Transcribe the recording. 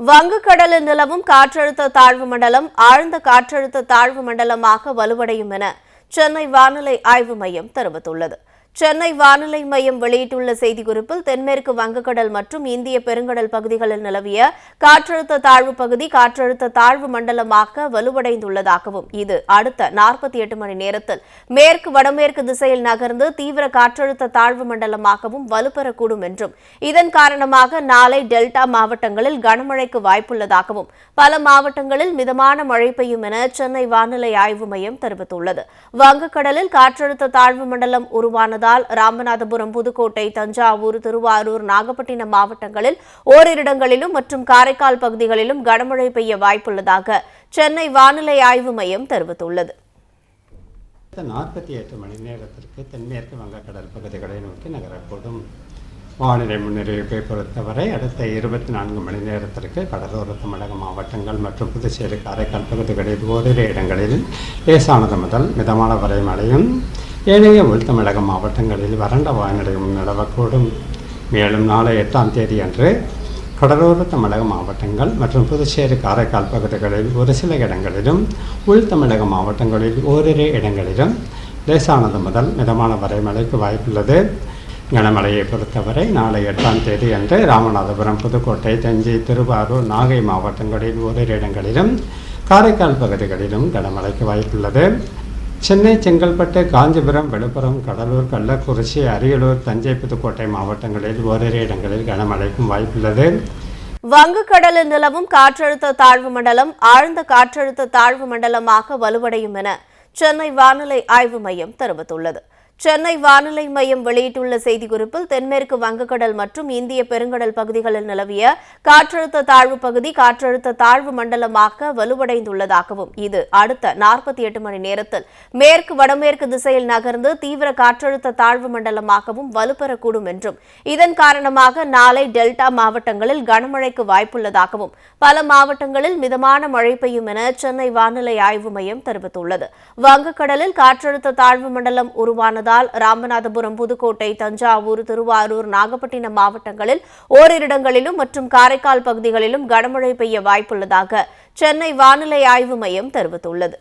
வங்கக்கடலில் நிலவும் காற்றழுத்த தாழ்வு மண்டலம் ஆழ்ந்த காற்றழுத்த தாழ்வு மண்டலமாக வலுவடையும் என சென்னை வானிலை ஆய்வு மையம் தெரிவித்துள்ளது. சென்னை வானிலை மையம் வெளியிட்டுள்ள செய்திக்குறிப்பில் தென்மேற்கு வங்கக்கடல் மற்றும் இந்திய பெருங்கடல் பகுதிகளில் நிலவிய காற்றழுத்த தாழ்வு பகுதி காற்றழுத்த தாழ்வு மண்டலமாக வலுவடைந்துள்ளதாகவும் இது அடுத்த நாற்பத்தி எட்டு மணி நேரத்தில் மேற்கு வடமேற்கு திசையில் நகர்ந்து தீவிர காற்றழுத்த தாழ்வு மண்டலமாகவும் வலுப்பெறக்கூடும் என்றும் இதன் காரணமாக நாளை டெல்டா மாவட்டங்களில் கனமழைக்கு வாய்ப்புள்ளதாகவும் பல மாவட்டங்களில் மிதமான மழை பெய்யும் என சென்னை வானிலை ஆய்வு மையம் தெரிவித்துள்ளது. வங்கக்கடலில் காற்றழுத்த தாழ்வு மண்டலம் உருவானது இருப்பதால் ராமநாதபுரம் புதுக்கோட்டை தஞ்சாவூர் திருவாரூர் நாகப்பட்டினம் மாவட்டங்களில் ஓரிரு இடங்களிலும் மற்றும் காரைக்கால் பகுதிகளிலும் கனமழை பெய்ய வாய்ப்புள்ளதாக சென்னை வானிலை ஆய்வு மையம் தெரிவித்துள்ளது. அடுத்த நாற்பத்தி எட்டு மணி நேரத்திற்கு தென்மேற்கு வங்கக்கடல் பகுதிகளை நோக்கி நகரக்கூடும். வானிலை முன்னறிவிப்பை பொறுத்தவரை அடுத்த இருபத்தி நான்கு மணி நேரத்திற்கு கடலோர தமிழக மாவட்டங்கள் மற்றும் புதுச்சேரி காரைக்கால் பகுதிகளில் ஓரிரு இடங்களில் லேசானது முதல் மிதமான வரை மழையும் ஏனைய உள்தமிழக மாவட்டங்களில் வறண்ட வானிலையும் நிலவக்கூடும் மேலும் நாளை எட்டாம் தேதி அன்று கடலோர தமிழக மாவட்டங்கள் மற்றும் புதுச்சேரி காரைக்கால் பகுதிகளில் ஒரு சில இடங்களிலும் உள் தமிழக மாவட்டங்களில் ஓரிரு இடங்களிலும் லேசானது முதல் மிதமான வரை மழைக்கு வாய்ப்புள்ளது. கனமழையை பொறுத்தவரை நாளை எட்டாம் தேதி அன்று ராமநாதபுரம் புதுக்கோட்டை தஞ்சை திருவாரூர் நாகை மாவட்டங்களில் ஓரிரு இடங்களிலும் காரைக்கால் பகுதிகளிலும் கனமழைக்கு வாய்ப்புள்ளது. சென்னை செங்கல்பட்டு காஞ்சிபுரம் விழுப்புரம் கடலூர் கள்ளக்குறிச்சி அரியலூர் தஞ்சை புதுக்கோட்டை மாவட்டங்களில் ஓரிரு இடங்களில் கனமழைக்கும் வாய்ப்புள்ளது. வங்கக்கடலில் நிலவும் காற்றழுத்த தாழ்வு மண்டலம் ஆழ்ந்த காற்றழுத்த தாழ்வு மண்டலமாக வலுவடையும் என சென்னை வானிலை ஆய்வு மையம் தெரிவித்துள்ளது. சென்னை வானிலை மையம் வெளியிட்டுள்ள செய்திக்குறிப்பில் தென்மேற்கு வங்கக்கடல் மற்றும் இந்திய பெருங்கடல் பகுதிகளில் நிலவிய காற்றழுத்த தாழ்வு பகுதி காற்றழுத்த தாழ்வு மண்டலமாக வலுவடைந்துள்ளதாகவும் இது அடுத்த நாற்பத்தி எட்டு மணி நேரத்தில் மேற்கு வடமேற்கு திசையில் நகர்ந்து தீவிர காற்றழுத்த தாழ்வு மண்டலமாகவும் வலுப்பெறக்கூடும் என்றும் இதன் காரணமாக நாளை டெல்டா மாவட்டங்களில் கனமழைக்கு வாய்ப்புள்ளதாகவும் பல மாவட்டங்களில் மிதமான மழை பெய்யும் என சென்னை வானிலை ஆய்வு மையம் தெரிவித்துள்ளது. வங்கக்கடலில் காற்றழுத்த தாழ்வு மண்டலம் உருவானது உருவானதால் ராமநாதபுரம் புதுக்கோட்டை தஞ்சாவூர் திருவாரூர் நாகப்பட்டினம் மாவட்டங்களில் ஓரிரு இடங்களிலும் மற்றும் காரைக்கால் பகுதிகளிலும் கனமழை பெய்ய வாய்ப்புள்ளதாக சென்னை வானிலை ஆய்வு மையம் தெரிவித்துள்ளது.